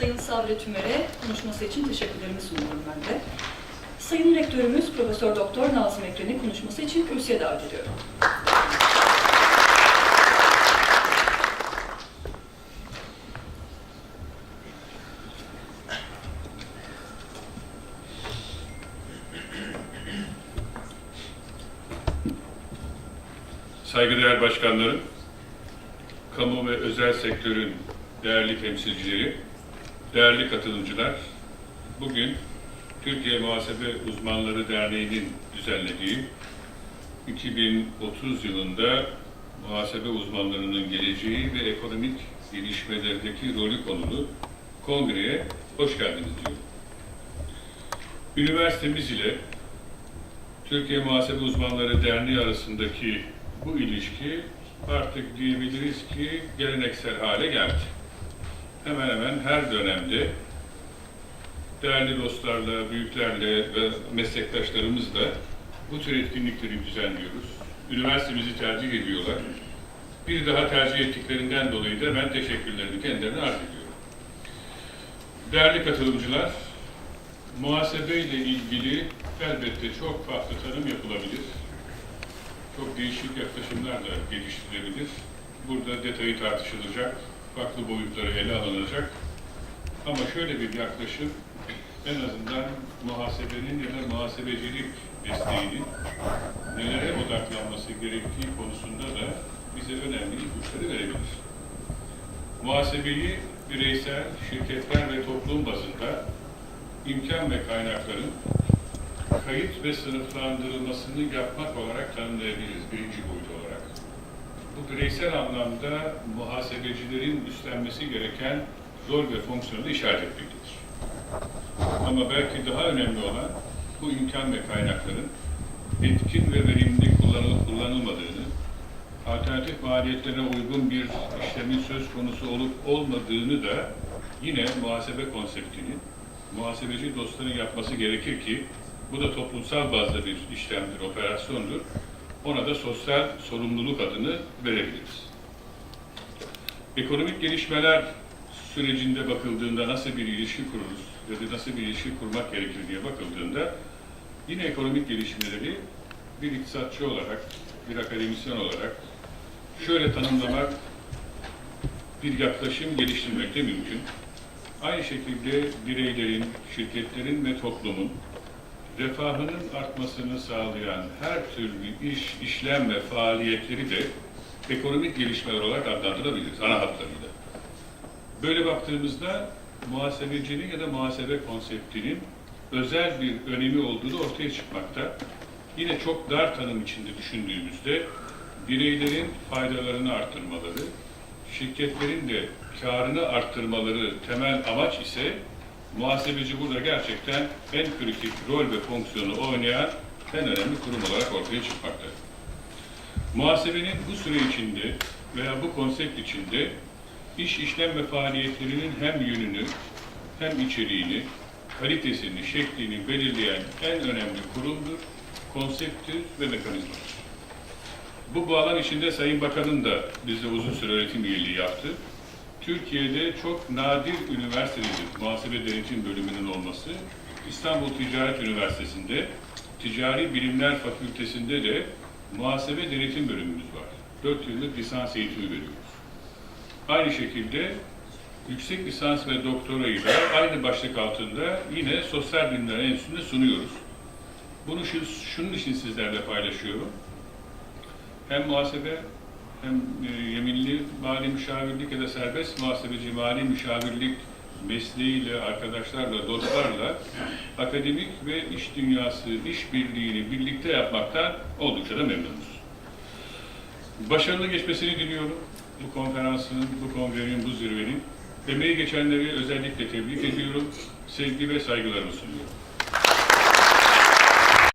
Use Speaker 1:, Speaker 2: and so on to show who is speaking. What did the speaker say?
Speaker 1: Sayın Sabri Tümer'e konuşması için teşekkürlerimi sunuyorum ben de. Sayın Rektörümüz Profesör Doktor Nazım Ekren'i konuşması için kürsüye davet ediyorum.
Speaker 2: Saygıdeğer başkanlarım, kamu ve özel sektörün değerli temsilcileri, değerli katılımcılar, bugün Türkiye Muhasebe Uzmanları Derneği'nin düzenlediği 2030 yılında muhasebe uzmanlarının geleceği ve ekonomik gelişmelerdeki rolü konulu kongreye hoş geldiniz diyorum. Üniversitemiz ile Türkiye Muhasebe Uzmanları Derneği arasındaki bu ilişki artık diyebiliriz ki geleneksel hale geldi. Hemen hemen her dönemde değerli dostlarla, büyüklerle ve meslektaşlarımızla bu tür etkinlikleri düzenliyoruz. Üniversitemizi tercih ediyorlar. Bir daha tercih ettiklerinden dolayı da ben teşekkürlerimi kendilerine arz ediyorum. Değerli katılımcılar, muhasebe ile ilgili elbette çok farklı tanım yapılabilir. Çok değişik yaklaşımlar da geliştirilebilir. Burada detayı tartışılacak, farklı boyutları ele alınacak. Ama şöyle bir yaklaşım, en azından muhasebenin ya da muhasebecilik mesleğinin nelere odaklanması gerektiği konusunda da bize önemli ipuçları verebilir. Muhasebeyi bireysel, şirketler ve toplum bazında imkan ve kaynakların kayıt ve sınıflandırılmasını yapmak olarak tanımlayabiliriz birinci boyut olarak. Bu bireysel anlamda muhasebecilerin üstlenmesi gereken rol ve fonksiyonu işaret etmektedir. Ama belki daha önemli olan bu imkan ve kaynakların etkin ve verimli kullanılıp kullanılmadığını, alternatif maliyetlerine uygun bir işlemin söz konusu olup olmadığını da yine muhasebe konseptinin muhasebeci dostların yapması gerekir ki bu da toplumsal bazda bir işlemdir, operasyondur. Ona da sosyal sorumluluk adını verebiliriz. Ekonomik gelişmeler sürecinde bakıldığında nasıl bir ilişki kururuz ya da nasıl bir ilişki kurmak gerekir diye bakıldığında yine ekonomik gelişmeleri bir iktisatçı olarak, bir akademisyen olarak şöyle tanımlamak, bir yaklaşım geliştirmek de mümkün. Aynı şekilde bireylerin, şirketlerin ve toplumun refahının artmasını sağlayan her türlü iş, işlem ve faaliyetleri de ekonomik gelişmeler olarak adlandırabiliriz ana hatlarıyla. Böyle baktığımızda muhasebecinin ya da muhasebe konseptinin özel bir önemi olduğu ortaya çıkmakta. Yine çok dar tanım içinde düşündüğümüzde bireylerin faydalarını arttırmaları, şirketlerin de karını arttırmaları temel amaç ise muhasebeci burada gerçekten en kritik rol ve fonksiyonu oynayan en önemli kurum olarak ortaya çıkmakta. Muhasebenin bu süre içinde veya bu konsept içinde iş işlem ve faaliyetlerinin hem yönünü hem içeriğini, kalitesini, şeklini belirleyen en önemli kurumdur, konsepttir ve mekanizmadır. Bu bağlam içinde Sayın Bakan'ın da bizde uzun süre öğretim üyeliği yaptı. Türkiye'de çok nadir üniversitedir muhasebe denetim bölümünün olması. İstanbul Ticaret Üniversitesi'nde Ticari Bilimler Fakültesi'nde de muhasebe denetim bölümümüz var. 4 yıllık lisans eğitimi veriyoruz. Aynı şekilde yüksek lisans ve doktorayı da aynı başlık altında yine Sosyal Bilimler Enstitüsü'nde sunuyoruz. Bunu şu, şunun için sizlerle paylaşıyorum. Hem muhasebe hem e, yeminli mali müşavirlik ya da serbest muhasebeci mali müşavirlik mesleğiyle, arkadaşlarla, dostlarla akademik ve iş dünyası, iş birliğini birlikte yapmaktan oldukça da memnunuz. Başarılı geçmesini diliyorum bu konferansın, bu kongrenin, bu zirvenin. Emeği geçenleri özellikle tebrik ediyorum. Sevgi ve saygılarımı sunuyorum.